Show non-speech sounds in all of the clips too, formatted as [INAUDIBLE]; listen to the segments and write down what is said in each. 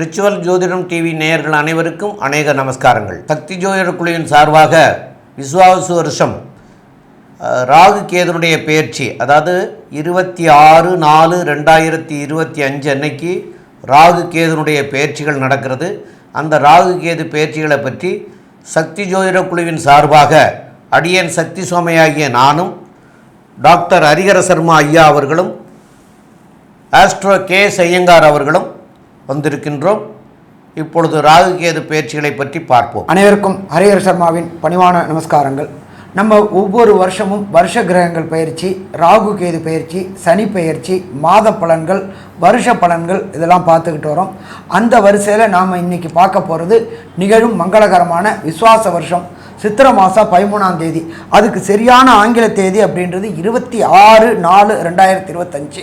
Ritual ஜோதிடம் TV நேயர்கள் அனைவருக்கும் அநேக நமஸ்காரங்கள். சக்தி ஜோதிட குழுவின் சார்பாக விஸ்வாசு வருஷம் ராகு கேதுனுடைய பயிற்சி அதாவது இருபத்தி ஆறு நாலு ரெண்டாயிரத்தி இருபத்தி அஞ்சு அன்னைக்கு ராகு கேதுனுடைய பயிற்சிகள் நடக்கிறது. அந்த ராகு கேது பயிற்சிகளை பற்றி சக்தி ஜோதிட குழுவின் சார்பாக அடியன் சக்தி சோமையாகிய நானும் டாக்டர் ஹரிஹர சர்மா ஐயா அவர்களும் ஆஸ்ட்ரோ கே ஐயங்கார் அவர்களும் வந்திருக்கின்றோம். இப்பொழுது ராகு கேது பயிற்சிகளை பற்றி பார்ப்போம். அனைவருக்கும் ஹரிஹர சர்மாவின் பணிவான நமஸ்காரங்கள். நம்ம ஒவ்வொரு வருஷமும் வருஷ கிரகங்கள் பயிற்சி ராகு கேது பயிற்சி சனி பயிற்சி மாத பலன்கள் வருஷ பலன்கள் இதெல்லாம் பார்த்துக்கிட்டு வரோம். அந்த வரிசையில் நாம் இன்றைக்கி பார்க்க போகிறது நிகழும் மங்களகரமான விஸ்வாச வருஷம். சித்திர மாதம் பதிமூணாம் தேதி. அதுக்கு சரியான ஆங்கில தேதி அப்படின்றது இருபத்தி ஆறு நாலு ரெண்டாயிரத்தி இருபத்தஞ்சு.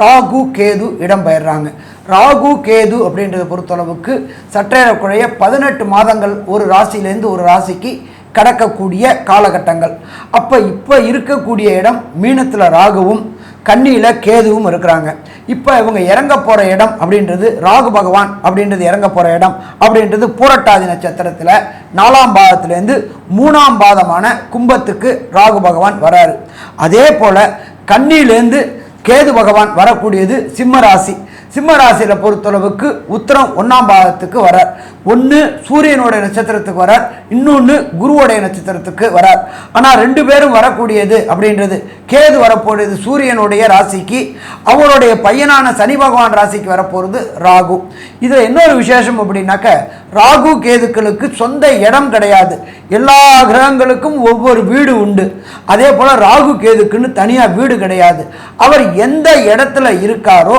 ராகு கேது இடம்பெயர்றாங்க. ராகு கேது அப்படின்றத பொறுத்தளவுக்கு சற்றேறக்குறைய பதினெட்டு மாதங்கள் ஒரு ராசியிலேருந்து ஒரு ராசிக்கு கடக்கக்கூடிய காலகட்டங்கள். அப்போ இப்போ இருக்கக்கூடிய இடம் மீனத்தில் ராகுவும் கன்னியில் கேதுவும் இருக்கிறாங்க. இப்போ இவங்க இறங்க போகிற இடம் அப்படின்றது ராகு பகவான் அப்படின்றது இறங்க போகிற இடம் அப்படின்றது பூரட்டாதி நட்சத்திரத்தில் நாலாம் பாதத்துலேருந்து மூணாம் பாதமான கும்பத்துக்கு ராகு பகவான் வராரு. அதே போல் கன்னியிலேருந்து கேது பகவான் வரக்கூடியது சிம்ம ராசி. சிம்ம ராசியில் பொறுத்தளவுக்கு உத்தரம் ஒன்றாம் பாதத்துக்கு வரார். ஒன்று சூரியனுடைய நட்சத்திரத்துக்கு வரார். இன்னொன்று குருவுடைய நட்சத்திரத்துக்கு வரார். ஆனால் ரெண்டு பேரும் வரக்கூடியது அப்படின்றது. கேது வரப்போகிறது சூரியனுடைய ராசிக்கு. அவருடைய பையனான சனி பகவான் ராசிக்கு வரப்போகிறது ராகு. இதில் இன்னொரு விசேஷம் அப்படின்னாக்க ராகு கேதுக்களுக்கு சொந்த இடம் கிடையாது. எல்லா கிரகங்களுக்கும் ஒவ்வொரு வீடு உண்டு. அதே போல் ராகு கேதுக்குன்னு தனியாக வீடு கிடையாது. அவர் எந்த இடத்துல இருக்காரோ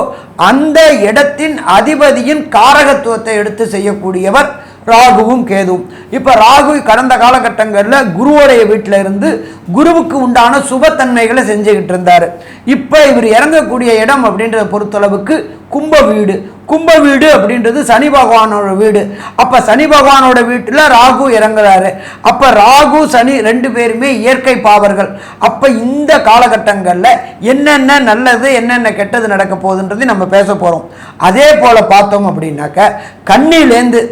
அந்த இடத்தின் அதிபதியின் காரகத்துவத்தை எடுத்து செய்யக்கூடியவர் ராகுவும் கேதுவும். இப்போ ராகு கடந்த காலகட்டங்களில் குருவோடைய வீட்டில் இருந்து குருவுக்கு உண்டான சுபத்தன்மைகளை செஞ்சுக்கிட்டு இருந்தார். இப்போ இவர் இறங்கக்கூடிய இடம் அப்படின்றத பொறுத்தளவுக்கு கும்ப வீடு. கும்ப வீடு அப்படின்றது சனி பகவானோட வீடு. அப்போ சனி பகவானோட வீட்டில் ராகு இறங்குறாரு. அப்போ ராகு சனி ரெண்டு பேருமே இயற்கை பாவர்கள். அப்போ இந்த காலகட்டங்களில் என்னென்ன நல்லது என்னென்ன கெட்டது நடக்க போகுதுன்றது நம்ம பேச போகிறோம் அதே போல் பார்த்தோம் அப்படின்னாக்க கண்ணிலேருந்து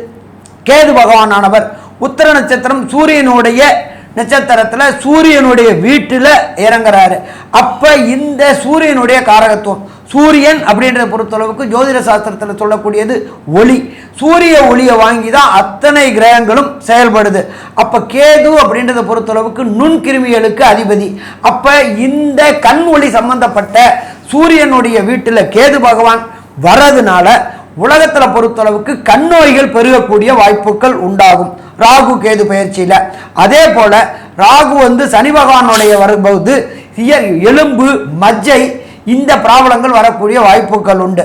கேது பகவானானவர் உத்தர நட்சத்திரம் சூரியனுடைய நட்சத்திரத்தில் சூரியனுடைய வீட்டில் இறங்குறாரு. அப்போ இந்த சூரியனுடைய காரகத்துவம் சூரியன் அப்படின்றத பொறுத்தளவுக்கு ஜோதிட சாஸ்திரத்தில் சொல்லக்கூடியது ஒளி. சூரிய ஒளியை வாங்கி தான் அத்தனை கிரகங்களும் செயல்படுது. அப்போ கேது அப்படின்றத பொறுத்தளவுக்கு நுண்கிருமிகளுக்கு அதிபதி. அப்போ இந்த கண் ஒளி சம்பந்தப்பட்ட சூரியனுடைய வீட்டில் கேது பகவான் வர்றதுனால உலகத்தில் பொறுத்தளவுக்கு கண் நோய்கள் பெருகக்கூடிய வாய்ப்புகள் உண்டாகும். ராகு கேது பயிற்சியில். அதே போல ராகு வந்து சனி பகவானுடைய வரும்போது எலும்பு மஜ்ஜை இந்த பிராபலங்கள் வரக்கூடிய வாய்ப்புகள் உண்டு.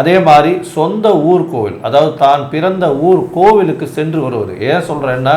அதே மாதிரி சொந்த ஊர் கோவில் அதாவது தான் பிறந்த ஊர் கோவிலுக்கு சென்று வருவது. ஏன் சொல்கிறேன்னா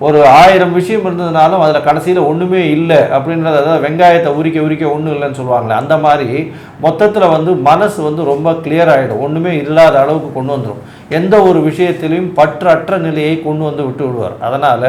ஒரு ஆயிரம் விஷயம் இருந்ததுனாலும் அதில் கடைசியில் ஒன்றுமே இல்லை அப்படின்றது அதாவது வெங்காயத்தை உரிக்க உரிக்க ஒன்றும் இல்லைன்னு சொல்லுவாங்களே அந்த மாதிரி மொத்தத்தில் வந்து மனசு வந்து ரொம்ப கிளியர் ஆகிடும் ஒன்றுமே இல்லாத அளவுக்கு கொண்டு வந்துடும் எந்த ஒரு விஷயத்திலையும் பற்றற்ற நிலையை கொண்டு வந்து விட்டு விடுவார். அதனால்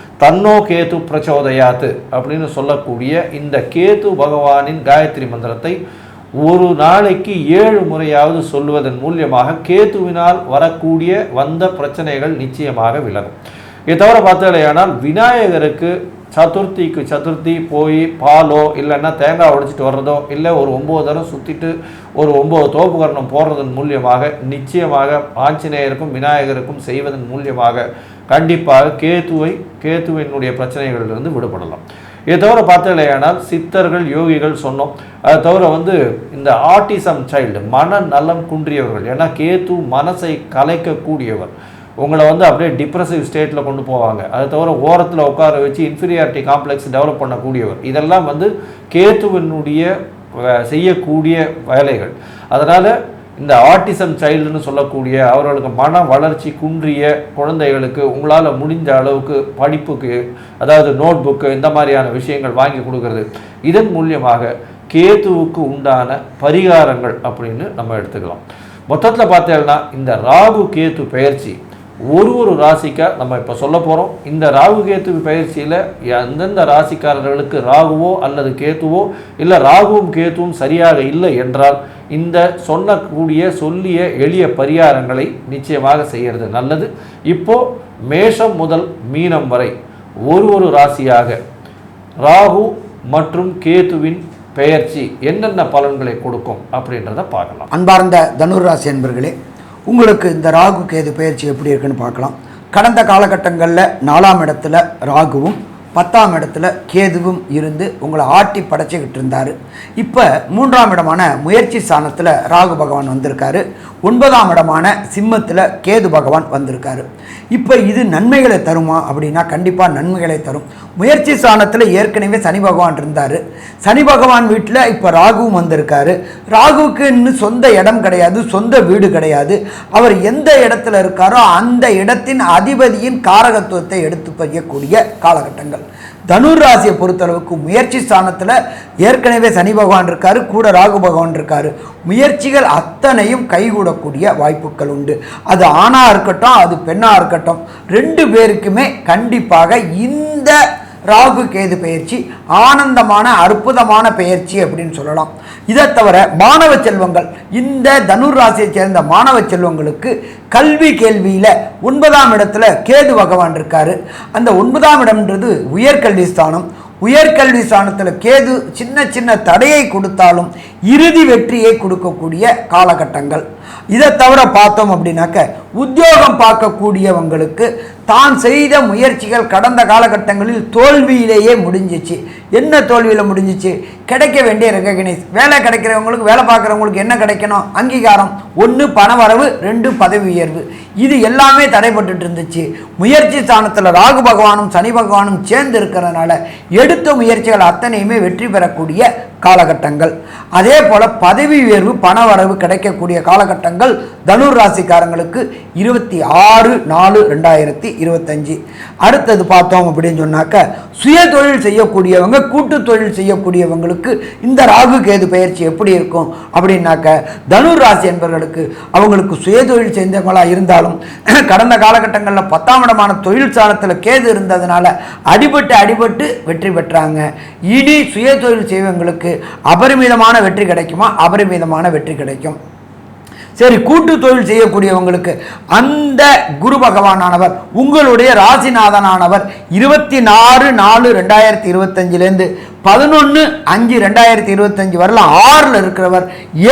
தன்னோ கேது பிரச்சோதயாத்து அப்படின்னு சொல்லக்கூடிய இந்த கேது பகவானின் காயத்ரி மந்திரத்தை ஒரு நாளைக்கு ஏழு முறையாவது சொல்லுவதன் மூலியமாக கேதுவினால் வரக்கூடிய வந்த பிரச்சனைகள் நிச்சயமாக விலகும். இதை தவிர பார்த்தாலேயானால் விநாயகருக்கு சதுர்த்திக்கு சதுர்த்தி போய் பாலோ இல்லைன்னா தேங்காய் உடைச்சிட்டு வர்றதோ இல்லை ஒரு ஒம்பது தரம் சுற்றிட்டு ஒரு ஒம்பது தோப்புகரணம் போடுறதன் மூலியமாக நிச்சயமாக ஆஞ்சநேயருக்கும் விநாயகருக்கும் செய்வதன் மூலியமாக கண்டிப்பாக கேத்துவை கேத்துவினுடைய பிரச்சனைகளிலிருந்து விடுபடலாம். இதை தவிர பார்த்தீங்களேனால் சித்தர்கள் யோகிகள் சொன்னோம். அதை தவிர வந்து இந்த ஆட்டிசம் சைல்டு மன நலம் குன்றியவர்கள் ஏன்னா கேத்து மனசை கலைக்கக்கூடியவர். உங்களை வந்து அப்படியே டிப்ரெசிவ் ஸ்டேட்டில் கொண்டு போவாங்க. அதை தவிர ஓரத்தில் உட்கார வச்சு இன்ஃபீரியாரிட்டி காம்ப்ளெக்ஸ் டெவலப் பண்ணக்கூடியவர். இதெல்லாம் வந்து கேத்துவினுடைய செய்யக்கூடிய வேலைகள். அதனால் இந்த ஆட்டிசம் சைல்டுன்னு சொல்லக்கூடிய அவர்களுக்கு மன வளர்ச்சி குன்றிய குழந்தைகளுக்கு உங்களால் முடிஞ்ச அளவுக்கு படிப்புக்கு அதாவது நோட் புக்கு இந்த மாதிரியான விஷயங்கள் வாங்கி கொடுக்கறது. இதன் மூலியமாக கேத்துவுக்கு உண்டான பரிகாரங்கள் அப்படின்னு நம்ம எடுத்துக்கலாம். மொத்தத்தில் பார்த்தேன்னா இந்த ராகு கேத்து பயிற்சி ஒரு ஒரு ராசிக்காக நம்ம இப்போ சொல்ல போகிறோம் இந்த ராகு கேத்து பயிற்சியில் எந்தெந்த ராசிக்காரர்களுக்கு ராகுவோ அல்லது கேத்துவோ இல்லை ராகுவும் கேத்துவும் சரியாக இல்லை என்றால் இந்த சொல்லக்கூடிய சொல்லிய எளிய பரிகாரங்களை நிச்சயமாக செய்கிறது நல்லது. இப்போது மேஷம் முதல் மீனம் வரை ஒரு ஒரு ராசியாக ராகு மற்றும் கேத்துவின் பெயர்ச்சி என்னென்ன பலன்களை கொடுக்கும் அப்படின்றத பார்க்கலாம். அன்பார்ந்த ராசி என்பர்களே உங்களுக்கு இந்த ராகு கேது பயிற்சி எப்படி இருக்குன்னு பார்க்கலாம். கடந்த காலகட்டங்களில் நாலாம் இடத்துல ராகுவும் பத்தாம் இடத்துல கேதுவும் இருந்து உங்களை ஆட்டி படைச்சிக்கிட்டு இருந்தார். இப்போ மூன்றாம் இடமான முயற்சி ஸ்தானத்தில் ராகு பகவான் வந்திருக்காரு. ஒன்பதாம் இடமான சிம்மத்தில் கேது பகவான் வந்திருக்காரு. இப்போ இது நன்மைகளை தருமா அப்படின்னா கண்டிப்பாக நன்மைகளை தரும். முயற்சி ஸ்தானத்தில் ஏற்கனவே சனி பகவான் இருந்தார். சனி பகவான் வீட்டில் இப்போ ராகுவும் வந்திருக்காரு. ராகுவுக்கு இன்னும் சொந்த இடம் கிடையாது சொந்த வீடு கிடையாது. அவர் எந்த இடத்துல இருக்காரோ அந்த இடத்தின் அதிபதியின் காரகத்துவத்தை எடுத்து பறியக்கூடிய காலகட்டங்கள். தனுர் ராசியை பொறுத்தளவுக்கு முயற்சி ஸ்தானத்தில் ஏற்கனவே சனி பகவான் இருக்காரு கூட ராகு பகவான் இருக்காரு. முயற்சிகள் அத்தனையும் கைகூடக்கூடிய வாய்ப்புகள் உண்டு. அது ஆணாக இருக்கட்டும் அது பெண்ணாக இருக்கட்டும் ரெண்டு பேருக்குமே கண்டிப்பாக இந்த ராகு கேது பயிற்சி ஆனந்தமான அற்புதமான பயிற்சி அப்படின்னு சொல்லலாம். இதை தவிர மாணவ செல்வங்கள் இந்த தனுர் ராசியை சேர்ந்த மாணவ செல்வங்களுக்கு கல்வி கேள்வியில் ஒன்பதாம் இடத்துல கேது பகவான் இருக்காரு. அந்த ஒன்பதாம் இடம்ன்றது உயர்கல்வி ஸ்தானம். உயர்கல்வி ஸ்தானத்தில் கேது சின்ன சின்ன தடையை கொடுத்தாலும் இறுதி வெற்றியை கொடுக்கக்கூடிய காலகட்டங்கள். இதை தவிர பார்த்தோம் அப்படின்னாக்க உத்தியோகம் பார்க்கக்கூடியவங்களுக்கு தான் செய்த முயற்சிகள் கடந்த காலகட்டங்களில் தோல்வியிலேயே முடிஞ்சிச்சு. என்ன தோல்வியில் முடிஞ்சிச்சு? கிடைக்க வேண்டிய ரெகக்னைஸ் வேலை கிடைக்கிறவங்களுக்கு வேலை பார்க்குறவங்களுக்கு என்ன கிடைக்கணும்? அங்கீகாரம். ஒன்று பணவரவு ரெண்டு பதவி உயர்வு. இது எல்லாமே தடைப்பட்டுட்டு இருந்துச்சு. முயற்சி ஸ்தானத்தில் ராகு பகவானும் சனி பகவானும் சேர்ந்து இருக்கிறதுனால எடுத்த முயற்சிகள் அத்தனையுமே வெற்றி பெறக்கூடிய காலகட்டங்கள். அதே போல் பதவி உயர்வு பண வரவு கிடைக்கக்கூடிய காலகட்டங்கள் தனுர் ராசிக்காரங்களுக்கு இருபத்தி ஆறு நாலு ரெண்டாயிரத்தி இருபத்தஞ்சி. அடுத்தது பார்த்தோம் அப்படின்னு சொன்னாக்க சுய தொழில் செய்யக்கூடியவங்க கூட்டு தொழில் செய்யக்கூடியவங்களுக்கு இந்த ராகு கேது பயிற்சி எப்படி இருக்கும் அப்படின்னாக்க தனுர் ராசி என்பவர்களுக்கு அவங்களுக்கு சுய தொழில் செஞ்சவங்களாக இருந்தாலும் [CLEARS THROAT] கடந்த காலகட்டங்களில் பத்தாம் இடமான தொழில் சாணத்தில் கேது இருந்ததுனால அடிபட்டு அடிபட்டு வெற்றி பெற்றாங்க. இனி சுய தொழில் செய்வங்களுக்கு அபரிமிதமான வெற்றி கிடைக்குமா? அபரிமிதமான வெற்றி கிடைக்கும். சரி கூட்டு தொழில் செய்யக்கூடியவங்களுக்கு அந்த குரு பகவானானவர் உங்களுடைய ராசிநாதனானவர் இருபத்தி நாலு நாலு ரெண்டாயிரத்தி இருபத்தஞ்சிலேருந்து பதினொன்று அஞ்சு ரெண்டாயிரத்தி இருபத்தஞ்சி வரலாம். ஆறில் இருக்கிறவர்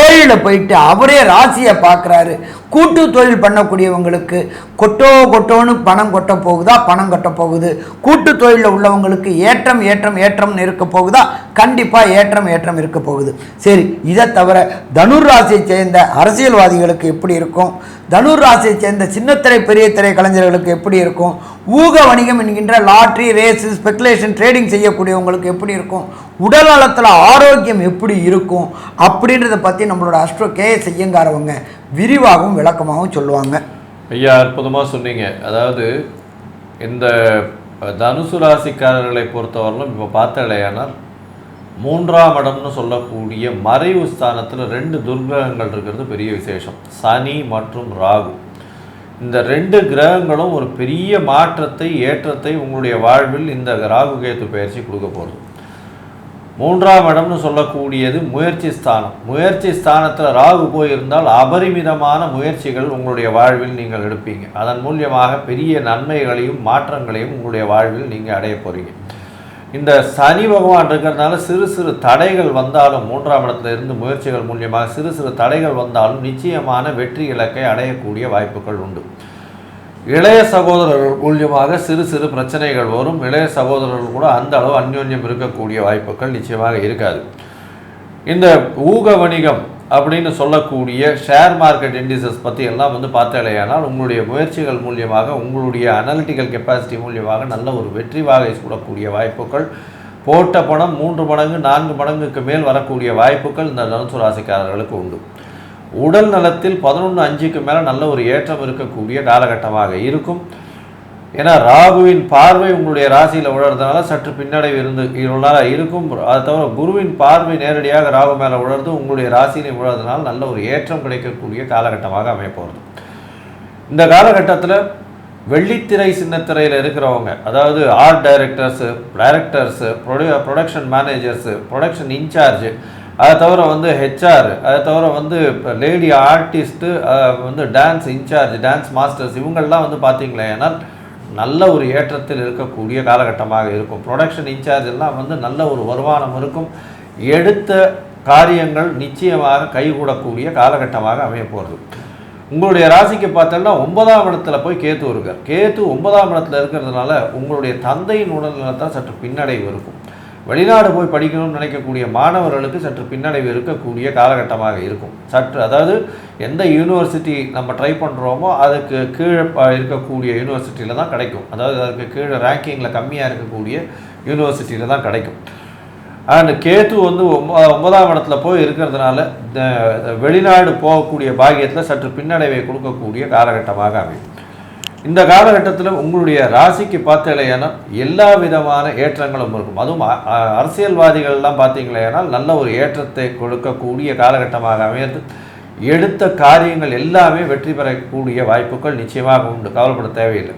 ஏழில் போயிட்டு அவரே ராசியை பார்க்குறாரு. கூட்டு தொழில் பண்ணக்கூடியவங்களுக்கு கொட்டோ கொட்டோன்னு பணம் கொட்ட போகுதா? பணம் கொட்ட போகுது. கூட்டு தொழிலில் உள்ளவங்களுக்கு ஏற்றம் ஏற்றம் ஏற்றம்னு இருக்க போகுதா? கண்டிப்பாக ஏற்றம் ஏற்றம் இருக்க போகுது. சரி இதை தவிர தனுர் ராசியை சேர்ந்த அரசியல்வாதிகளுக்கு எப்படி இருக்கும்? தனுர் ராசியை சேர்ந்த சின்னத்திரை பெரிய திரை கலைஞர்களுக்கு எப்படி இருக்கும்? ஊக வணிகம் என்கின்ற லாட்ரி ரேஸ் ஸ்பெகுலேஷன் ட்ரேடிங் செய்யக்கூடியவங்களுக்கு எப்படி இருக்கும்? உடல் நலத்தில் ஆரோக்கியம் எப்படி இருக்கும்? அப்படின்றத பற்றி நம்மளோட அஸ்ட்ரோ கே செய்யங்காரவங்க விரிவாகவும் விளக்கமாகவும் சொல்லுவாங்க. ஐயா அற்புதமாக சொன்னீங்க. அதாவது இந்த தனுசு ராசிக்காரர்களை பொறுத்தவரையிலும் இப்போ பார்த்தாலேயானால் மூன்றாம் இடம்னு சொல்லக்கூடிய மறைவு ஸ்தானத்தில் ரெண்டு துர்கிரகங்கள் இருக்கிறது பெரிய விசேஷம். சனி மற்றும் ராகு. இந்த ரெண்டு கிரகங்களும் ஒரு பெரிய மாற்றத்தை ஏற்றத்தை உங்களுடைய வாழ்வில் இந்த ராகு கேத்து பயிற்சி கொடுக்க போகுது. மூன்றாம் இடம்னு சொல்லக்கூடியது முயற்சி ஸ்தானம். முயற்சி ஸ்தானத்தில் ராகு போயிருந்தால் அபரிமிதமான முயற்சிகள் உங்களுடைய வாழ்வில் நீங்கள் எடுப்பீங்க. அதன் மூலியமாக பெரிய நன்மைகளையும் மாற்றங்களையும் உங்களுடைய வாழ்வில் நீங்கள் அடைய போகிறீங்க இந்த சனி பகவான் இருக்கிறதுனால சிறு சிறு தடைகள் வந்தாலும் மூன்றாம் இடத்துல இருந்து முயற்சிகள் மூலியமாக சிறு சிறு தடைகள் வந்தாலும் நிச்சயமான வெற்றி இலக்கை அடையக்கூடிய வாய்ப்புகள் உண்டு. இளைய சகோதரர்கள் மூலியமாக சிறு சிறு பிரச்சனைகள் வரும். இளைய சகோதரர்கள் கூட அந்த அளவு அந்யோன்யம் இருக்கக்கூடிய வாய்ப்புகள் நிச்சயமாக இருக்காது. இந்த ஊக வணிகம் அப்படின்னு சொல்லக்கூடிய ஷேர் மார்க்கெட் இண்டிசஸ் பற்றி எல்லாம் வந்து பார்த்தாலேயானால் உங்களுடைய முயற்சிகள் மூலியமாக உங்களுடைய அனலிட்டிக்கல் கெப்பாசிட்டி மூலியமாக நல்ல ஒரு வெற்றி வாகை சூடக்கூடிய வாய்ப்புகள் போட்ட பணம் மூன்று மடங்கு நான்கு மடங்குக்கு மேல் வரக்கூடிய வாய்ப்புகள் இந்த தனுசு ராசிக்காரர்களுக்கு உண்டு. உடல் நலத்தில் பதினொன்று அஞ்சுக்கு மேலே நல்ல ஒரு ஏற்றம் இருக்கக்கூடிய காலகட்டமாக இருக்கும். ஏன்னா ராகுவின் பார்வை உங்களுடைய ராசியில் உழறதுனால சற்று பின்னடைவு இருந்து இவ்வளோ இருக்கும். அதை தவிர குருவின் பார்வை நேரடியாக ராகு மேலே உழர்ந்து உங்களுடைய ராசியிலே உழறதுனால நல்ல ஒரு ஏற்றம் கிடைக்கக்கூடிய காலகட்டமாக அமைப்போகிறது இந்த காலகட்டத்தில் வெள்ளித்திரை சின்னத்திரையில் இருக்கிறவங்க அதாவது ஆர்ட் டைரக்டர்ஸு டைரக்டர்ஸு ப்ரொடியூ ப்ரொடக்ஷன் மேனேஜர்ஸு ப்ரொடக்ஷன் இன்சார்ஜு அதை தவிர வந்து ஹெச்ஆர் அதை தவிர வந்து இப்போ லேடி ஆர்டிஸ்ட்டு வந்து டான்ஸ் இன்சார்ஜ் டான்ஸ் மாஸ்டர்ஸ் இவங்கெல்லாம் வந்து பார்த்தீங்களே ஏன்னா நல்ல ஒரு ஏற்றத்தில் இருக்கக்கூடிய காலகட்டமாக இருக்கும். ப்ரொடக்ஷன் இன்சார்ஜ் எல்லாம் வந்து நல்ல ஒரு வருமானம் இருக்கும். எடுத்த காரியங்கள் நிச்சயமாக கைகூடக்கூடிய காலகட்டமாக அமைய போகிறது உங்களுடைய ராசிக்கு பார்த்தோம்னா ஒன்பதாம் இடத்துல போய் கேத்து இருக்கார் கேத்து ஒன்பதாம் இடத்துல இருக்கிறதுனால உங்களுடைய தந்தையின் உடல்நலத்தான் சற்று பின்னடைவு இருக்கும். வெளிநாடு போய் படிக்கணும்னு நினைக்கக்கூடிய மாணவர்களுக்கு சற்று பின்னடைவு இருக்கக்கூடிய காலகட்டமாக இருக்கும். சற்று அதாவது எந்த யூனிவர்சிட்டி நம்ம ட்ரை பண்ணுறோமோ அதுக்கு கீழே இருக்கக்கூடிய யூனிவர்சிட்டியில் தான் கிடைக்கும். அதாவது அதுக்கு கீழே ரேங்கிங்கில் கம்மியாக இருக்கக்கூடிய யூனிவர்சிட்டியில் தான் கிடைக்கும். அண்ட் கேத்து வந்து ஒம்ப ஒன்பதாம் இடத்துல போய் இருக்கிறதுனால இந்த வெளிநாடு போகக்கூடிய பாக்கியத்தில் சற்று பின்னடைவை கொடுக்கக்கூடிய காலகட்டமாக அமையும். இந்த காலகட்டத்தில் உங்களுடைய ராசிக்கு பார்த்தீங்களேனா எல்லா விதமான ஏற்றங்களும் இருக்கும். அதுவும் அரசியல்வாதிகள்லாம் பார்த்தீங்களேனால் நல்ல ஒரு ஏற்றத்தை கொடுக்கக்கூடிய காலகட்டமாக அமையிறது. எடுத்த காரியங்கள் எல்லாமே வெற்றி பெறக்கூடிய வாய்ப்புகள் நிச்சயமாக உண்டு. கவலைப்பட தேவையில்லை.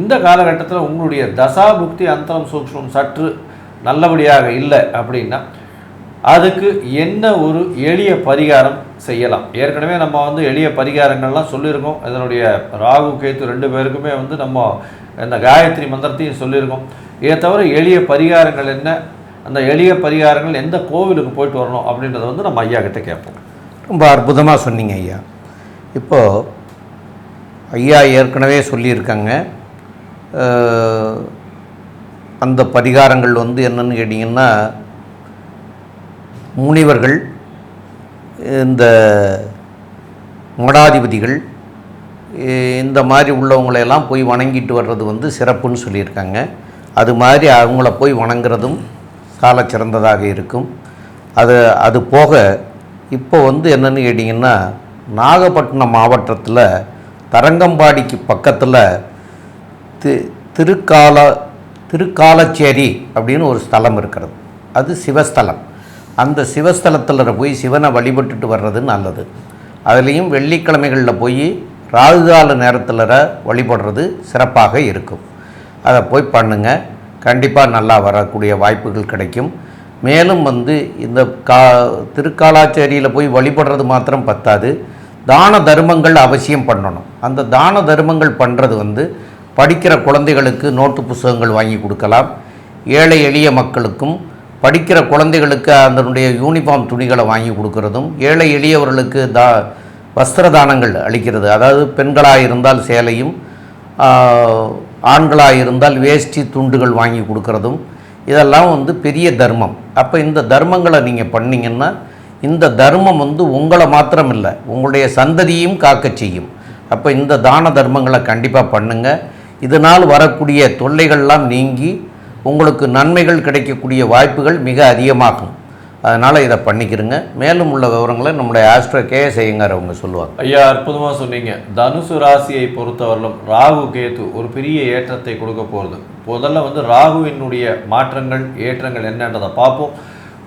இந்த காலகட்டத்தில் உங்களுடைய தசா புக்தி அந்தரம் சூக்ஷம் சற்று நல்லபடியாக இல்லை அப்படின்னா அதுக்கு என்ன ஒரு எளிய பரிகாரம் செய்யலாம். ஏற்கனவே நம்ம வந்து எளிய பரிகாரங்கள்லாம் சொல்லியிருக்கோம். இதனுடைய ராகு கேத்து ரெண்டு பேருக்குமே வந்து நம்ம இந்த காயத்ரி மந்திரத்தையும் சொல்லியிருக்கோம். இதை தவிர எளிய பரிகாரங்கள் என்ன? அந்த எளிய பரிகாரங்கள் எந்த கோவிலுக்கு போயிட்டு வரணும் அப்படின்றத வந்து நம்ம ஐயா கிட்ட கேட்போம். ரொம்ப அற்புதமாக சொன்னீங்க ஐயா. இப்போது ஐயா ஏற்கனவே சொல்லியிருக்காங்க. அந்த பரிகாரங்கள் வந்து என்னென்னு கேட்டிங்கன்னா முனிவர்கள் இந்த மடாதிபதிகள் இந்த மாதிரி உள்ளவங்களையெல்லாம் போய் வணங்கிட்டு வர்றது வந்து சிறப்புன்னு சொல்லியிருக்காங்க. அது மாதிரி அவங்கள போய் வணங்குறதும் சால சிறந்ததாக இருக்கும். அது அது போக இப்போ வந்து என்னென்னு கேட்டிங்கன்னா நாகப்பட்டினம் மாவட்டத்தில் தரங்கம்பாடிக்கு பக்கத்தில் தி திருக்கால திருக்காலச்சேரி அப்படின்னு ஒரு ஸ்தலம் இருக்கிறது. அது சிவஸ்தலம். அந்த சிவஸ்தலத்தில் போய் சிவனை வழிபட்டுட்டு வர்றது நல்லது. அதுலேயும் வெள்ளிக்கிழமைகளில் போய் ராகுகால நேரத்தில் வழிபடுறது சிறப்பாக இருக்கும். அதை போய் பண்ணுங்கள் கண்டிப்பாக நல்லா வரக்கூடிய வாய்ப்புகள் கிடைக்கும். மேலும் வந்து இந்த கா திருக்காலாச்சேரியில் போய் வழிபடுறது மாத்திரம் பத்தாது. தான தர்மங்கள் அவசியம் பண்ணணும். அந்த தான தர்மங்கள் பண்ணுறது வந்து படிக்கிற குழந்தைகளுக்கு நோட்டு புத்தகங்கள் வாங்கி கொடுக்கலாம். ஏழை எளிய மக்களுக்கும் படிக்கிற குழந்தைகளுக்கு அதனுடைய யூனிஃபார்ம் துணிகளை வாங்கி கொடுக்கறதும் ஏழை எளியவர்களுக்கு தா வஸ்திர தானங்கள் அளிக்கிறது. அதாவது பெண்களாக இருந்தால் சேலையும் ஆண்களாக இருந்தால் வேஷ்டி துண்டுகள் வாங்கி கொடுக்கறதும் இதெல்லாம் வந்து பெரிய தர்மம். அப்போ இந்த தர்மங்களை நீங்கள் பண்ணீங்கன்னா இந்த தர்மம் வந்து உங்களை மாத்திரம் இல்லை உங்களுடைய சந்ததியும் காக்க செய்யும். அப்போ இந்த தான தர்மங்களை கண்டிப்பாக பண்ணுங்கள் இதனால் வரக்கூடிய தொல்லைகள்லாம் நீங்கி உங்களுக்கு நன்மைகள் கிடைக்கக்கூடிய வாய்ப்புகள் மிக அதிகமாகும். அதனால் இதை பண்ணிக்கிறங்க மேலும் உள்ள விவரங்களை நம்முடைய ஆஸ்ட்ரோ கேஎஸ் ஐயங்கார் அவங்க சொல்லுவாங்க. ஐயா அற்புதமாக சொன்னீங்க. தனுசு ராசியை பொறுத்தவரையிலும் ராகு கேத்து ஒரு பெரிய ஏற்றத்தை கொடுக்க போகிறது முதல்ல வந்து ராகுவினுடைய மாற்றங்கள் ஏற்றங்கள் என்னன்றதை பார்ப்போம்.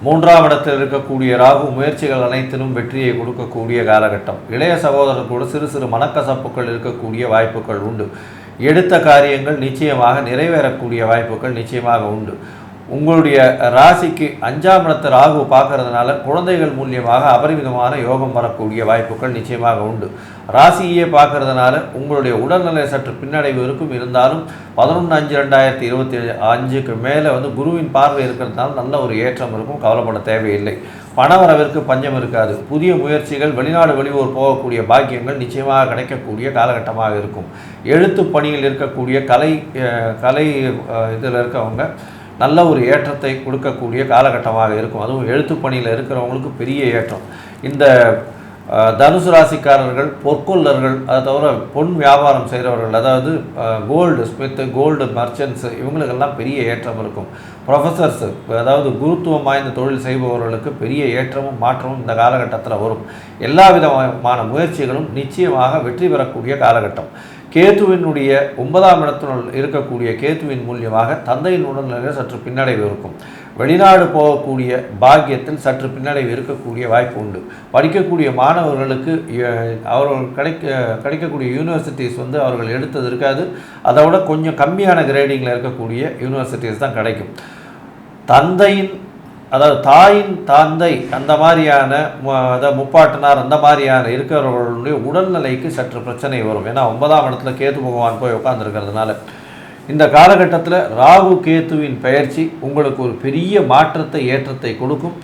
மூன்றாம் இடத்தில் இருக்கக்கூடிய ராகு முயற்சிகள் அனைத்திலும் வெற்றியை கொடுக்கக்கூடிய காலகட்டம். இளைய சகோதரர் கூட சிறு சிறு மனக்கசப்புகள் இருக்கக்கூடிய வாய்ப்புகள் உண்டு. எடுத்த காரியங்கள் நிச்சயமாக நிறைவேறக்கூடிய வாய்ப்புகள் நிச்சயமாக உண்டு. உங்களுடைய ராசிக்கு அஞ்சாம் இடத்து ராகு பார்க்கறதுனால குழந்தைகள் மூலியமாக அபரிமிதமான யோகம் வரக்கூடிய வாய்ப்புகள் நிச்சயமாக உண்டு. ராசியே பார்க்கறதுனால உங்களுடைய உடல்நிலை சற்று பின்னடைவு இருக்கும். இருந்தாலும் பதினொன்று அஞ்சு ரெண்டாயிரத்தி இருபத்தி அஞ்சுக்கு மேலே வந்து குருவின் பார்வை இருக்கிறதுனால நல்ல ஒரு ஏற்றம் இருக்கும். கவலைப்பட தேவையில்லை. பணவரவிற்கு பஞ்சம் இருக்காது. புதிய முயற்சிகள் வெளிநாடு வெளியூர் போகக்கூடிய பாக்கியங்கள் நிச்சயமாக கிடைக்கக்கூடிய காலகட்டமாக இருக்கும். எழுத்து பணியில் இருக்கக்கூடிய கலை கலை இதில் இருக்கவங்க நல்ல ஒரு ஏற்றத்தை கொடுக்கக்கூடிய காலகட்டமாக இருக்கும். அதுவும் எழுத்து பணியில் இருக்கிறவங்களுக்கு பெரிய ஏற்றம். இந்த தனுசு ராசிக்காரர்கள் பொற்கொள்ளர்கள் அதை தவிர பொன் வியாபாரம் செய்கிறவர்கள் அதாவது கோல்டு ஸ்மித்து கோல்டு மர்ச்சன்ட்ஸு இவங்களுக்கெல்லாம் பெரிய ஏற்றம் இருக்கும். ப்ரொஃபஸர்ஸு அதாவது குருத்துவம் வாய்ந்த தொழில் செய்பவர்களுக்கு பெரிய ஏற்றமும் மாற்றமும் இந்த காலகட்டத்தில் வரும். எல்லா விதமான முயற்சிகளும் நிச்சயமாக வெற்றி பெறக்கூடிய காலகட்டம். கேத்துவினுடைய ஒன்பதாம் இடத்தினுள் இருக்கக்கூடிய கேத்துவின் மூலியமாக தந்தையின் உடல்நிலையில் சற்று பின்னடைவு இருக்கும். வெளிநாடு போகக்கூடிய பாக்கியத்தில் சற்று பின்னடைவு இருக்கக்கூடிய வாய்ப்பு உண்டு. படிக்கக்கூடிய மாணவர்களுக்கு அவர்கள் கிடைக்க கிடைக்கக்கூடிய யூனிவர்சிட்டிஸ் வந்து அவர்கள் எடுத்தது இருக்காது. அதை விட கொஞ்சம் கம்மியான கிரேடிங்கில் இருக்கக்கூடிய யூனிவர்சிட்டிஸ் தான் கிடைக்கும். தந்தையின் அதாவது தாயின் தந்தை அந்த மாதிரியான அதாவது முப்பாட்டனார் அந்த மாதிரியான இருக்கிறவர்களுடைய உடல்நிலைக்கு சற்று பிரச்சனை வரும். ஏன்னா ஒன்பதாம் இடத்துல கேது பகவான் போய் உட்காந்துருக்கிறதுனால இந்த காலகட்டத்தில் ராகு கேத்துவின் பயிற்சி உங்களுக்கு ஒரு பெரிய மாற்றத்தை ஏற்றத்தை கொடுக்கும்.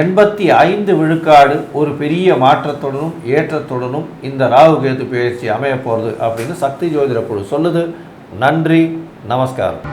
எண்பத்தி ஐந்து விழுக்காடு ஒரு பெரிய மாற்றத்துடனும் ஏற்றத்துடனும் இந்த ராகு கேத்து பயிற்சி அமைய போகிறது அப்படின்னு சக்தி ஜோதிட குழு சொல்லுது. நன்றி நமஸ்காரம்.